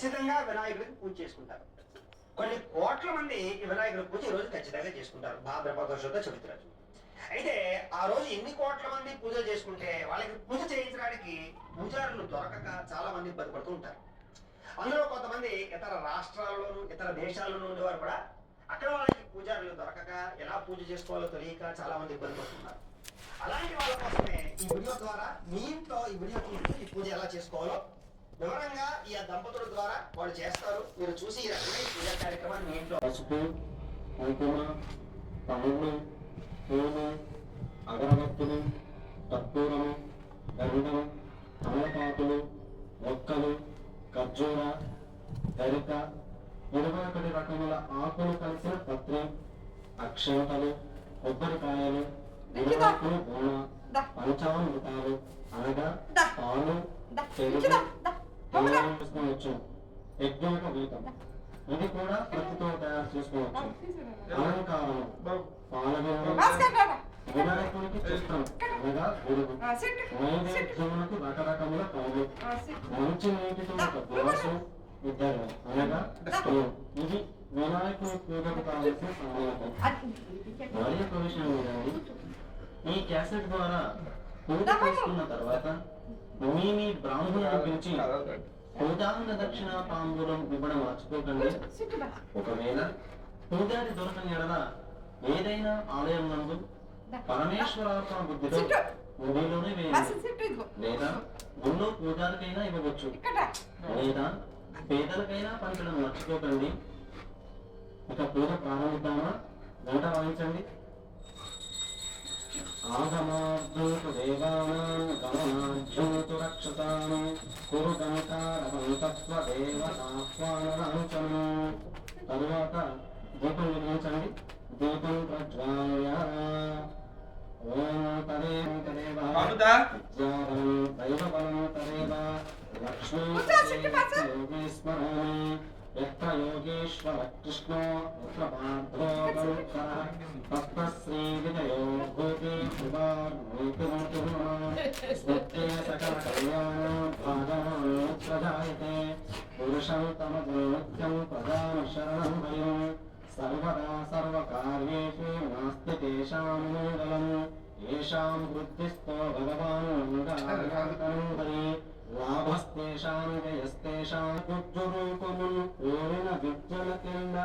ఖచ్చితంగా వినాయకుడికి పూజ చేసుకుంటారు. కొన్ని కోట్ల మంది ఈ వినాయకుడి పూజ ఈ రోజు ఖచ్చితంగా చేసుకుంటారు. భాద్రపద శుద్ధ చవితి రోజు అయితే ఆ రోజు ఎన్ని కోట్ల మంది పూజలు చేసుకుంటే వాళ్ళకి పూజ చేయించడానికి పూజారులు దొరకక చాలా మంది ఇబ్బంది పడుతూ ఉంటారు. అందులో కొంతమంది ఇతర రాష్ట్రాల్లోనూ ఇతర దేశాల్లోనూ ఉండేవారు కూడా అక్కడ వాళ్ళకి పూజారులు దొరకక ఎలా పూజ చేసుకోవాలో తెలియక చాలా మంది ఇబ్బంది పడుతున్నారు అలాంటి వాళ్ళ కోసమే ఈ వీడియో ద్వారా మీ ఇంట్లో ఈ వీడియో చూస్తూ ఈ పూజ ఎలా చేసుకోవాలో వివరంగా ఈ దంపతుల ద్వారా వాళ్ళు చేస్తారు. మీరు చూసి ఈ రకమైన పూజా కార్యక్రమాన్ని ఇంట్లో పసుపు కుంకుమ పండ్లు పూలు అగరబత్తులు కర్పూరము గంధం తమలపాకులు మొక్కలు ఖర్జూర గరిక ఇరవై ఒకటి రకముల ఆకులు కలిసిన పత్రి అక్షంతలు కొబ్బరికాయలు వినాయకుని బోన పంచామృతాలు అనగా పాలు పెరుగు చేసుకోవచ్చు యజ్ఞోక వీతం ఇది కూడా ప్రతితో తయారు చేసుకోవచ్చు. అలంకారం పాలగొండం వినాయకునికి చిత్రం. అనగా గురువు. నైవేద్యములకు రకరకముల పాలు. మంచి నీటితో ఒక గ్లాసు ఇద్దరు అనగా ఇది వినాయకుని పూజకు కావలసిన సామాన్యం మరి ఒక విషయం ఈ క్యాసెట్ ద్వారా పూజ చేసుకున్న తర్వాత మీ బ్రాహ్మణులను పిలిచి పూజాంగ దక్షిణ తాంబూలం ఇవ్వడం మర్చిపోకండి ఒకవేళ పూజారి దొరకని ఎడల ఏదైనా ఆలయం నందు పరమేశ్వరార్పణ బుద్ధితో గుడిలోనే వేయండి లేదా గుళ్ళో పూజారికైనా ఇవ్వవచ్చు. లేదా పేదలకైనా పంచడం మర్చిపోకండి. ఇక పూజ ప్రారంభిద్దామా? గంట వాయించండి. ఆగమార్జునకు దేవానాం గమనార్జునకు రక్షతాం కురు గంటారవంతత్వ దేవతాహ్వానలాంఛనం తరువాత దీపం వెలిగించండి దీపం ప్రజ్వాల్య ఓం తదేవ. తదేవ? విద్యాబలం దైవబలం తదేవ లక్ష్మీ స్మరామి. ఎత్ర యోగేశ్వర కృష్ణో ఎత్ర పార్థో గరుత్కరః తత్రశ్రీ విజయో భూతి స్మృతే సకల కళ్యాణ భాగవాన్ ప్రజాయతే పురుషం తమదృత్యం ప్రధాన శరణం భయం సర్వదా సర్వకార్యేషు నాస్తి తేషాం మంగళం येषां వృద్ధిస్తో భగవాన్ మంగళం హరి లాభస్తేషాం జయస్తేషాం విద్యల కింద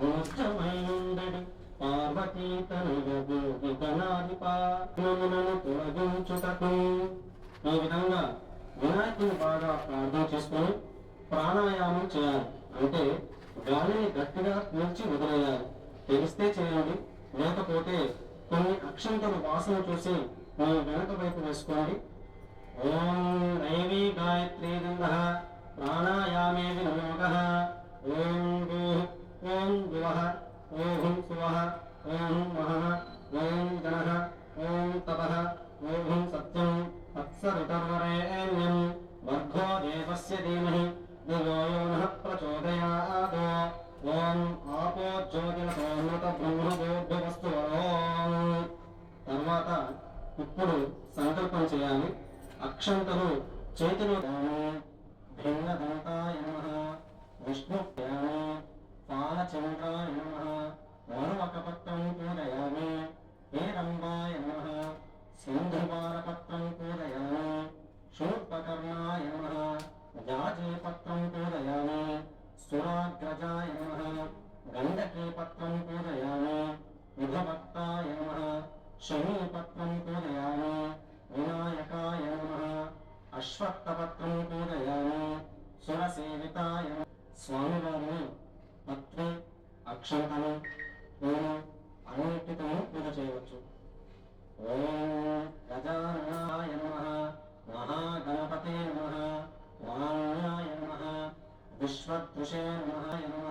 మూర్ఛమయ్యుండడి పార్వతీ తనయగోగి గణాధిపములను తొలగించుటకు ఈ విధంగా వినాయకుని బాగా ప్రార్థన చేసుకొని ప్రాణాయామం చేయాలి. అంటే గాలిని గట్టిగా పీల్చి వదిలేయాలి. తెలిస్తే చేయండి లేకపోతే కొన్ని అక్షంతల వాసన చూసి మీ వెనక వైపు వేసుకోండి. ఓం దైవీ గాయత్రీ దండ ప్రాణాయామే వినియోగ ఓం భూ ఓం దువ ఓం శువ ఓం మహ ఓం గణ ఓం తప ఓం సత్యం తత్సవితర్వరేణ్యం వర్గో దేవస్య ధీమహి దివో యో నః ప్రచోదయాత్ ఓం ఆపో జ్యోతిరసోన్నత బ్రహ్మబోధ్యవస్తు ఓం తర్వాత ఇప్పుడు సంకల్పం చేయాలి అక్షంతలు చేతిలో భిన్నదంతాయ నమ విష్ణుప్యామి పాలచంద్రాయ నమ వరువకపత్రం పూరయామి హేరంబాయ నమ సింధువారపత్రం పూరయామి శూర్పకర్ణాయ నమ జాజీపత్రం పూరయామి సురాగ్రజాయ నమ గండకీపత్రం పూరయామి విధభక్తాయ నమ శమీపత్రం పూరయామి వినాయకాయ నమ. అశ్వత్థపత్రం పూరయామి సురసేవితాయ నమః. స్వామివారిని పత్రి అక్షంతలు నేను అన్నిటితో పూజ చేయవచ్చు ఓం గజానాయ నమ మహాగణపతే నమ వాణ్యాయ నమ విశ్వదృశే నమాయ నమ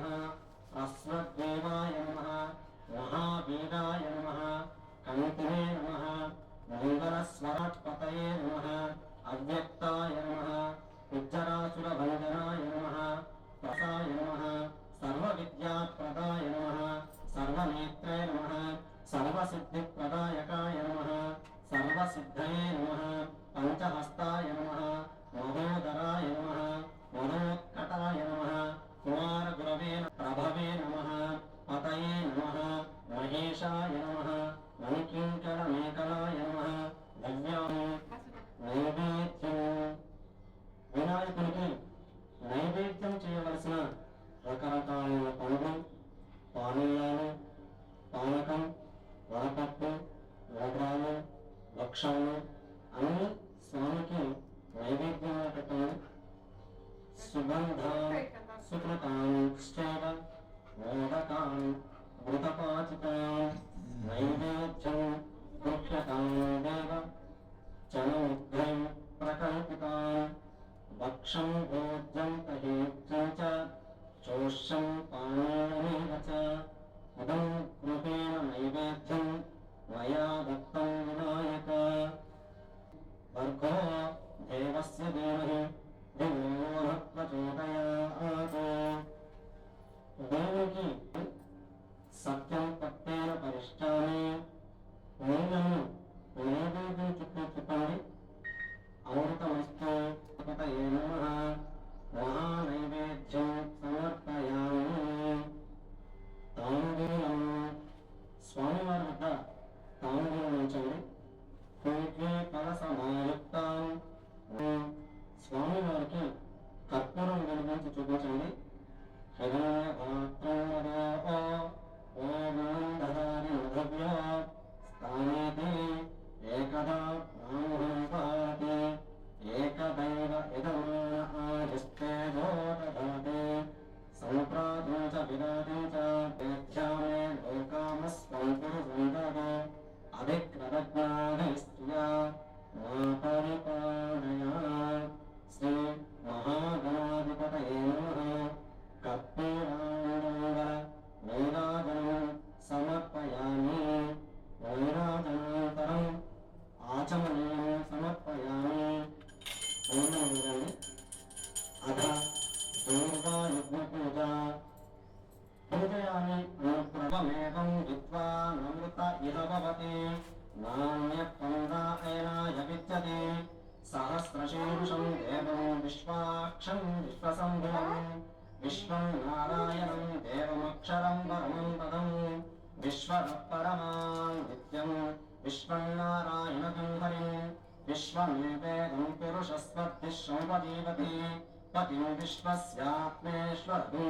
విశ్వర పరమాన్ నిత్యం విశ్వం నారాయణకం హరిం విశ్వమేవేదం పురుషస్వద్విశ్వపదీపతి పతిం విశ్వస్యాత్మేశ్వరం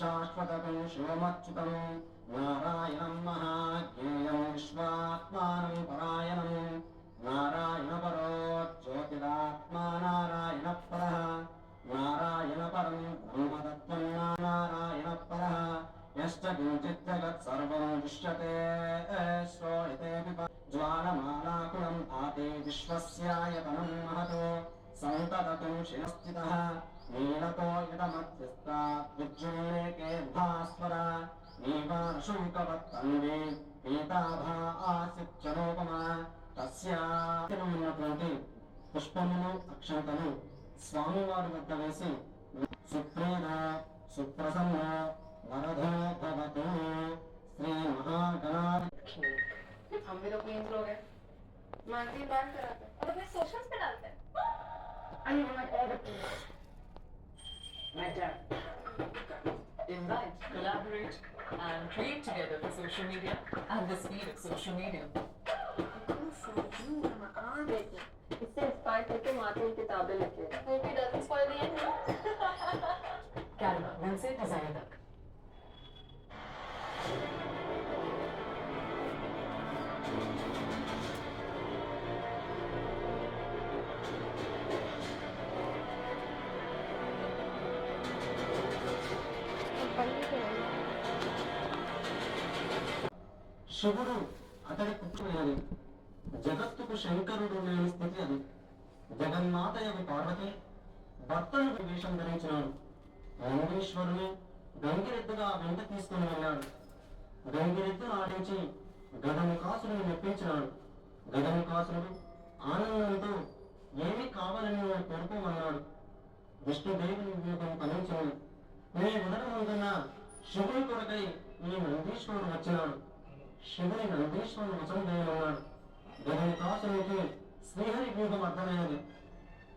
శాశ్వతం శివమచ్యుతం నారాయణం మహాజ్ఞేయం విశ్వాత్మానం పరాయణం నారాయణ పరో జ్యోతిరాత్మా నారాయణ పర నారాయణ పరం బ్రహ్మతత్వం నారాయణ పర యశ్చ కించిత్ జగత్ సర్వం దృశ్యతే శ్రోయతే విప జ్వాలమాలాకులం భాతి విశ్వస్యాయతనం మహతో సంతతతం శిరస్థితः నీలతో ఇదమధ్యస్థాత్ విద్యుల్లేకే భాస్వర నీవారశుంకవత్తన్వే పీతాభా ఆసిత్యలోపమా తస్యాన్నటువంటి పుష్పములు అక్షంతలు స్వామివారి వద్ద వేసి సుప్రీత సుప్రసన్న हम भी हैं the శివుడు అతడి పుట్టుకునేది జగత్తుకు శంకరుడు లేని స్థితి అది. జగన్మాత యొక్క పార్వతి భర్తను వేషం ధరించినాడు. వెంకటేశ్వరుని గంగిరెద్దుగా వెంట తీసుకుని వెళ్ళాడు. గంగిరెద్దు ఆడించి గదముకాసురుని మెప్పించినాడు. గదముకాసురుడు ఆనందంతో ఏమి కావాలని కోరుకోమన్నాడు. విష్ణుదేవుని వ్యూహం ఫలించినది నీ ఉదరమందున్న శివుని కొరకై ఈ నందీశ్వరుడు వచ్చినాడు. శివుని నందీశ్వరుడు వసందేయనున్నాడు గదని కాసునికి శ్రీహరి వ్యూహం అర్థమైనది.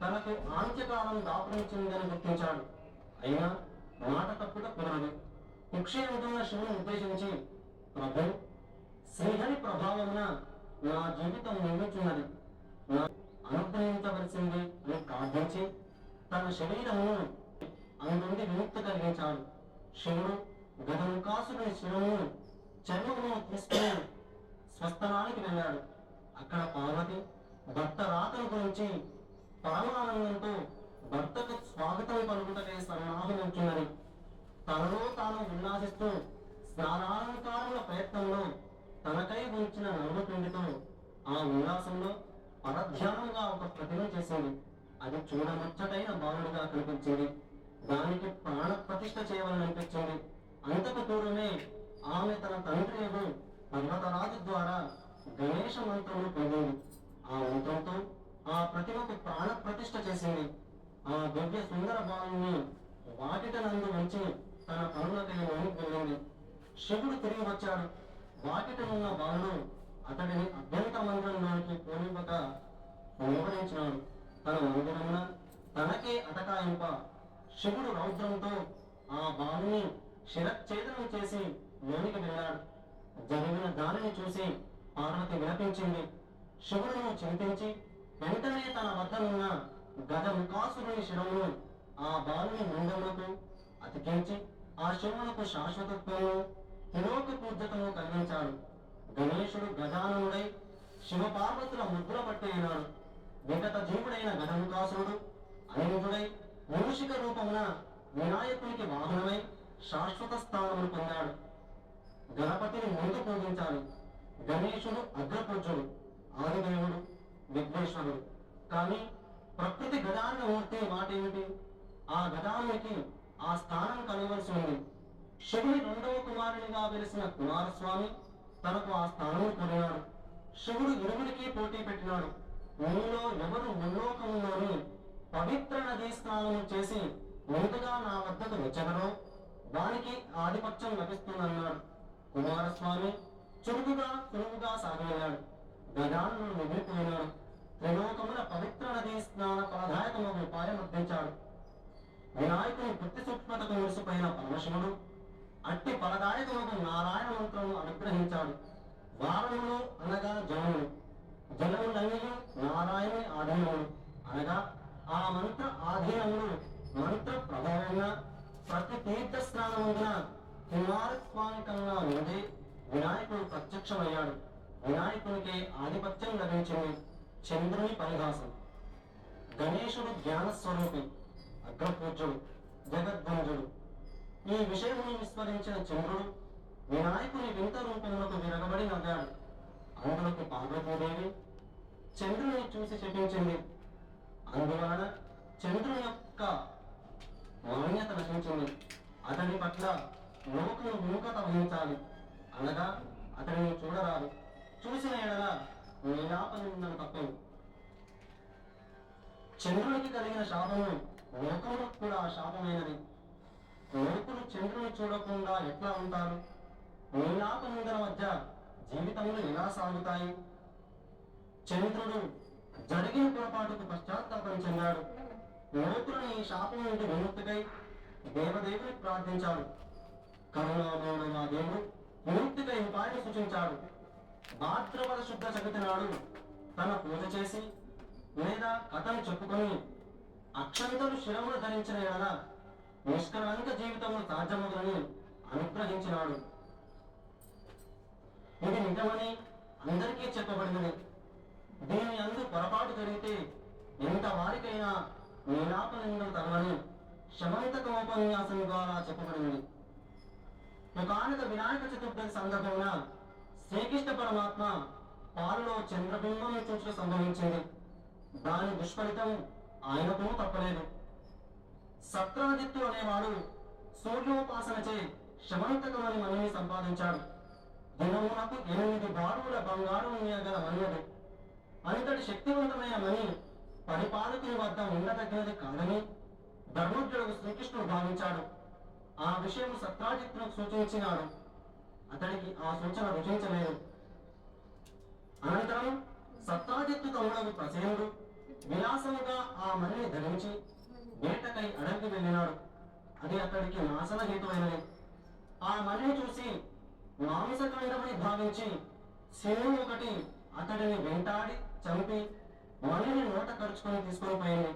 తనకు ఆంత్యకాలం దాపరించిందని గుర్తించాడు. అయినా మాట తప్పుట కుదరదు. కుక్షి ఉంటున్న శివుని ఉద్దేశించి ప్రభు శ్రీహరి ప్రభావమున నా జీవితం నిలుచున్నది నా అనుగ్రహించవలసింది అని ప్రార్థించి తన శరీరమును అందుండి విముక్తి కలిగించాడు. శివుడు గదముకాసుని శివును చర్మమును తీసుకుని స్వస్థలానికి వెళ్ళాడు. అక్కడ పార్వతి భర్త రాతను గురించి పరమానందంతో భర్తకు స్వాగతం పలుకుటకై సన్నాహమించున్నది తనలో తాను ఉల్లాసిస్తూ స్నానాలంకారముల ప్రయత్నంలో తనకై ఉంచిన నవ్వుపిండితో ఆ ఉల్లాసంలో పరధ్యానంగా ఒక ప్రతిమ చేసింది. అది చూడముచ్చటైన బాలుడిగా కనిపించింది. దానికి ప్రాణ ప్రతిష్ఠ చేయవలనిపించింది. అంతకు దూరమే ఆమె తన తండ్రి యొక్క పర్వతరాజు ద్వారా గణేష మంత్రము పొందింది. ఆ మంత్రంతో ఆ ప్రతిమకు ప్రాణ ప్రతిష్ఠ చేసింది. ఆ దివ్య సుందర బాలుని వాకిట నందు ఉంచి తన పనులకై లోనికి శివుడు తిరిగి వచ్చాడు. వాకిటనున్న బాలుడు అతడిని అభ్యంత మందిరంలోనికి పోనివ్వక నిలవరించినాడు తన మందిరమున తనకే అటకాయింప శివుడు రౌద్రంతో ఆ బాలుని శిరచ్ఛేదనం చేసి లోనికి వెళ్ళాడు జరిగిన దానిని చూసి పార్వతి విలపించింది శివుడును చింతించి వెంటనే తన వద్ద ఉన్న గద వికాసుని శిరమును ఆ బాలుని ముండములకు అతికించి ఆ శివునకు శాశ్వతత్వము హిరోక పూజ్యతను కలిగించాడు. గణేశుడు గజాననుడై శివపార్వతుల ముద్ర పట్టేనాడు విగత జీవుడైన వికాసుడు అనిరుడై మూషిక రూపమున వినాయకునికి వాహనమై శాశ్వత స్థానమును పొందాడు. గణపతిని ముందు పూజించాలి. గణేశుడు అగ్రపూజ్యుడు ఆదిదేవుడు విఘ్నేశ్వరుడు. కానీ ప్రకృతి గదాన్ని మూర్తి మాట ఆ గదానికి ఆ స్థానం కలవలసి ఉంది. శివుని రెండవ కుమారునిగా వెలిసిన కుమారస్వామి తనకు ఆ స్థానం కొనియాడు శివుడు ఇరువురికి పోటీ పెట్టినాడు. నీలో ఎవరు ముల్లోకంలోని పవిత్ర నదీ స్నానం చేసి ముందుగా నా వద్దకు వచ్చగరో దానికి ఆధిపత్యం లభిస్తుందన్నాడు. కుమారస్వామి చురుకుగా సులువుగా సాగలేడు గజాలను మిగిలిపోయినాడు త్రిలోకమున పవిత్ర నదీ స్నాన ఫలదాయకము ఉపాయం అర్థించాడు వినాయకుని వృత్తి సూక్ష్మతకు మురిసిపోయిన పరమశివుడు అట్టి ఫలదాయకముకు నారాయణ మంత్రము అనుగ్రహించాడు. వారములు అనగా జనములు జనములన్నీ నారాయణుని ఆధీనములు అనగా ఆ మంత్ర ఆధీనములు మంత్ర ప్రభావంగా ప్రతి తీర్థ స్నానమున కుమారస్వామి కన్నా ముందే వినాయకుడు ప్రత్యక్షమయ్యాడు వినాయకునికి ఆధిపత్యం లభించింది చంద్రుని పరిహాసం గణేశుడు జ్ఞాన స్వరూపి అగ్రపూజ్యుడు జగద్వంజుడు ఈ విషయమును విస్మరించిన చంద్రుడు వినాయకుని వింత రూపములకు విరగబడి నవ్వాడు అందులోకి పార్వతీదేవి చంద్రుని చూసి చెప్పించింది అందువలన చంద్రుని యొక్క మాన్యత నశించింది. అతని పట్ల లోకము మూకత వహించాలి. అనగా అతనిని చూడరాదు. చూసిన ఎడల నిరాపనిందని తప్పదు. చంద్రునికి కలిగిన శాపము లోకములకు కూడా శాపమైనది. మూకులు చంద్రుని చూడకుండా ఎట్లా ఉంటారు? నీలాపనిందల మధ్య జీవితములు ఎలా సాగుతాయి? చంద్రుడు జరిగిన పొరపాటుకు పశ్చాత్తాపం చెందాడు. మూకులను ఈ శాపం నుండి విముక్తికై దేవదేవుని ప్రార్థించాడు. కరుణామయుడైన నా దేవుడు విముక్తికై ఉపాయం సూచించాడు. భాద్రపద శుద్ధ చవితి నాడు తన పూజ చేసి లేదా కథను చెప్పుకొని అక్షంతలు శిరములు ధరించిన ఎలా నిష్కలంక జీవితము సాధ్యమగులని అనుగ్రహించినాడు. ఇది నిజమని అందరికీ చెప్పబడినది. దీని అందు పొరపాటు జరిగితే ఎంత వారికైనా నీలాపనిందలు తగలని శమంతకోపన్యాసం ద్వారా చెప్పబడింది ఒకనక వినాయక చతుర్థి సందర్భంగా శ్రీకృష్ణ పరమాత్మ పాలలో చంద్రబింబం చూచుట సంభవించింది. దాని దుష్ఫలితం ఆయనకు తప్పలేదు. సత్రాజిత్తు అనేవాడు సూర్యోపాసనచే శమంతకమని మనిని సంపాదించాడు. దినమునకు ఎనిమిది బారుల బంగారు గల మన్యుడు అంతటి శక్తివంతమైన మణి పరిపాలకుని వద్ద ఉండదగినది కాదని ధర్మజ్ఞుడు శ్రీకృష్ణుడు భావించాడు. ఆ విషయం సత్రాజిత్తునకు సూచించినాడు. అతనికి ఆ సూచన రుచించలేదు. అనంతరం సత్రాజిత్తు తమ్ముడు ప్రసేనుడు విలాసముగా ఆ మణిని ధరించి వేటకై అడవికి వెళ్ళినాడు. అది అతడికి నాశన హేతువైనది. ఆ మణిని చూసి మాంసఖండమని భావించి శివుడు ఒకటి అతడిని వెంటాడి చంపి మణిని నోట ఖర్చుకొని తీసుకొని పోయింది.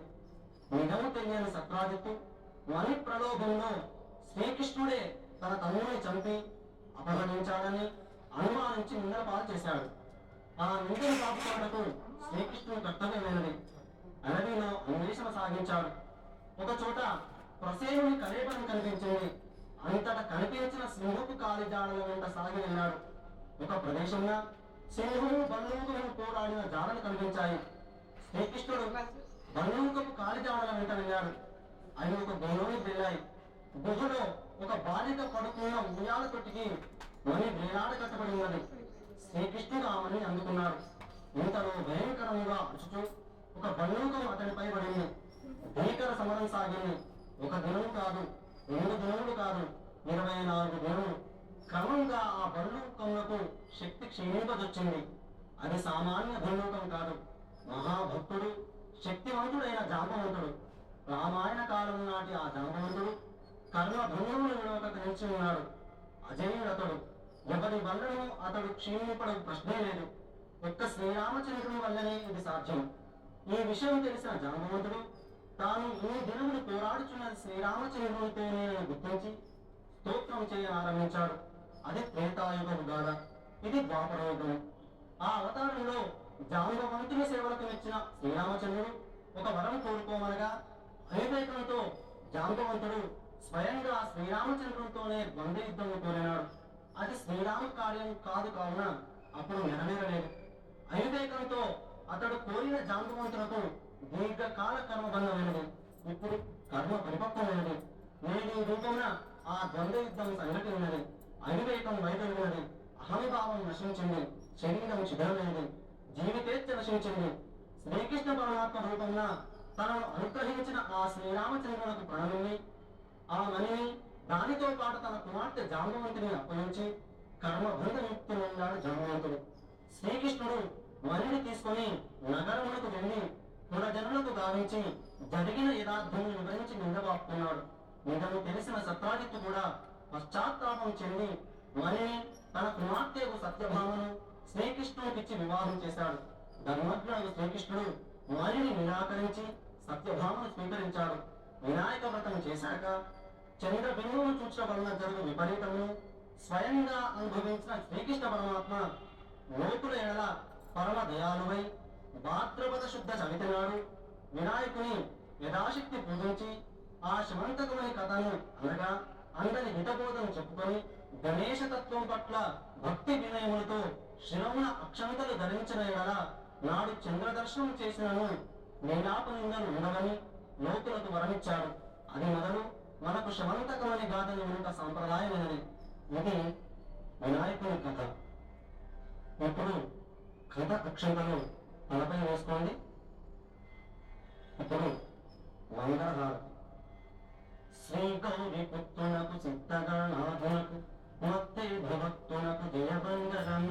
నిజము తెలియని సత్రాజిత్తు మణి ప్రలోభంలో శ్రీకృష్ణుడే తన తమ్ముని చంపి అపహరించాడని అనుమానించి నిందల పాలు చేశాడు. ఆ నిందలు కాపుకోవడకు శ్రీకృష్ణుడు కర్తవ్యమైనది. అడవిలో అన్వేషణ సాగించాడు. ఒక చోట ప్రసేనుని కలేబరం కనిపించింది. అంతట కనిపించిన సింహపు కాలిజాడల వెంట సాగి వెళ్ళాడు ఒక ప్రదేశంలో సింహము బంధువులను పోరాడిన జాడలు కనిపించాయి. శ్రీకృష్ణుడు బల్లూకపు కాలిజాడల వెంట వెళ్ళాడు అవి ఒక గుహలోకి వెళ్ళాయి గుహలో ఒక బాలిక పడుకున్న ఉయ్యాల కొట్టికి మణి వేలాడ కట్టబడి ఉన్నది. శ్రీకృష్ణుడు ఆమెని అందుకున్నాడు. ఇంతలో భయంకరంగా అరుచుతూ ఒక బంధువుకం అతనిపై పడింది. భీకర సమరం సాగింది ఒక దినం కాదు రెండు దినములు కాదు ఇరవై నాలుగు దినములు క్రమంగా ఆ బల్లూకములకు శక్తి క్షీణింపదొచ్చింది అది సామాన్య బల్లూకం కాదు. మహాభక్తుడు శక్తివంతుడైన జాంబవంతుడు. రామాయణ కాలం నాటి ఆ జాంబవంతుడు కర్మ భంగములు విడవక నిలిచి ఉన్నాడు. అజయుడతడు. ఎవరి వల్లనూ అతడు క్షీణింపడం ప్రశ్నే లేదు. ఒక్క శ్రీరామచంద్రుని వల్లనే ఇది సాధ్యం. ఈ విషయం తెలిసిన జాంబవంతుడు తాను ఈ దినములు పోరాడుచున్నది శ్రీరామచంద్రునితోనే గుర్తించి స్తోత్రం చేయనారంభించాడు అది త్రేతాయుగం గాథ ఇది ద్వాపరయుగం ఆ అవతారంలో జాంబవంతుని సేవలకు ఇచ్చిన శ్రీరామచంద్రుడు ఒక వరం కోరుకోమనగా హైవేకంతో జాంబవంతుడు స్వయంగా శ్రీరామచంద్రుడితోనే ద్వంద్వ యుద్ధం కోరినాడు. అది శ్రీరామ కార్యం కాదు కావున అప్పుడు నెరవేరలేదు. అవివేకంతో అతడు కోరిన జాంబవంతులకు దీర్ఘకాల కర్మబంధమైనది ఇప్పుడు కర్మ పరిపక్వమైనది నేటి రూపమున ఆ ద్వంద్వ యుద్ధం ఉన్నది అవివేకం వైదొలిగినది. అహంభావం నశించింది. శరీరం శిథిలమైనది జీవితేచ్ఛ నశించింది. శ్రీకృష్ణ పరమాత్మ రూపమున తనను అనుగ్రహించిన ఆ శ్రీరామచంద్రులకు ప్రణమిని ఆ మణిని దానితో పాటు తన కుమార్తె జాంబవంతుని అప్పగించి కర్మబంధముక్తులున్నాడు జాంబవంతుడు శ్రీకృష్ణుడు మణిని తీసుకొని నగరములకు వెళ్ళి పురజనులకు గావించి జరిగిన యథార్థమును వివరించి నిందబాపుతున్నాడు నిజము తెలిసిన సత్రాజిత్తు కూడా పశ్చాత్తాపం చెంది మరిని తన కుమార్తెకు సత్యభామను శ్రీకృష్ణుడికిచ్చి వివాహం చేశాడు. ధర్మజ్ఞుడు శ్రీకృష్ణుడు మరిని నిరాకరించి సత్యభామను స్వీకరించాడు. వినాయక వ్రతం చేశాక చంద్ర బిందువును చూచడం వలన జరుగు విపరీతము స్వయంగా అనుభవించిన శ్రీకృష్ణ పరమాత్మ లోతుల ఎడల పరమ దయాలువై భాద్రపద శుద్ధ చవితినాడు వినాయకుని యథాశక్తి పూజించి ఆ శమంతకుని కథను అనగా అందరి హితబోధను చెప్పుకొని గణేశ తత్వం పట్ల భక్తి వినయములతో శిరమున అక్షంతలు ధరించిన ఎడల నాడు చంద్ర దర్శనం చేసినను నీలాపనిందను ఉండవని లోతులకు వరమిచ్చాడు. అది మొదలు మనకు శమంతకమని గాథను వినుట సాంప్రదాయమైనది. ఇది వినాయకుని కథ. ఇప్పుడు కథ అక్షంతలు తలపై వేసుకోండి ఇప్పుడు మంగళహారతి శ్రీ గౌరి పుత్రునకు సిద్ధగణాధునకు మొత్తే భవత్తునకు జయబంగరం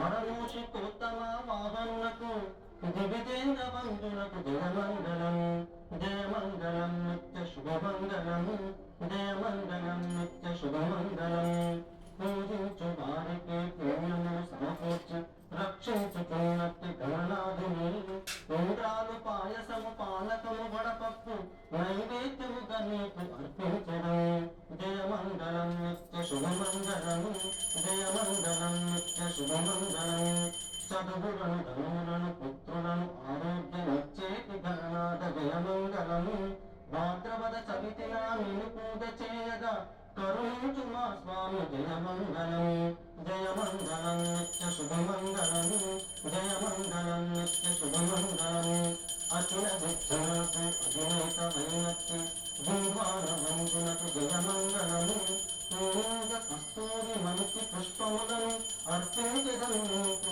వరమూషి కోత్తమ వాహనకు దివితేంద్ర బంధునకు జయమంగళం జయమంగళం నిత్య శుభమంగళం జయమంగళం నిత్య శుభమంగళం. పూజించు వారికి పుణ్యము సమకూర్చు. రక్షించుకున్నట్టు గణనాథుని ఇంద్రాలు పాయసము పాలకము వడపప్పు నైవేద్యముగా నీకు అర్పించడం. జయమంగళం నిత్య శుభమంగళం జయమంగళం నిత్య శుభమంగళం. చదువులను ధనులను పుత్రులను ఆరోగ్యమిచ్చేటి గణనాథ జయమంగళము భాద్రవద చవితిన నేను పూజ చే కరుణించు మా స్వామి జయమంగళం జయమంగళం నిత్య శుభమంగళం జయమంగళం నిత్య శుభమంగళం. అఖిల విద్యలకు అధినేత వైనత్తి దివాన వంజునకు జయమంగళము. పూజ కస్తూరి మంచి పుష్పములను అర్పించదం నీకు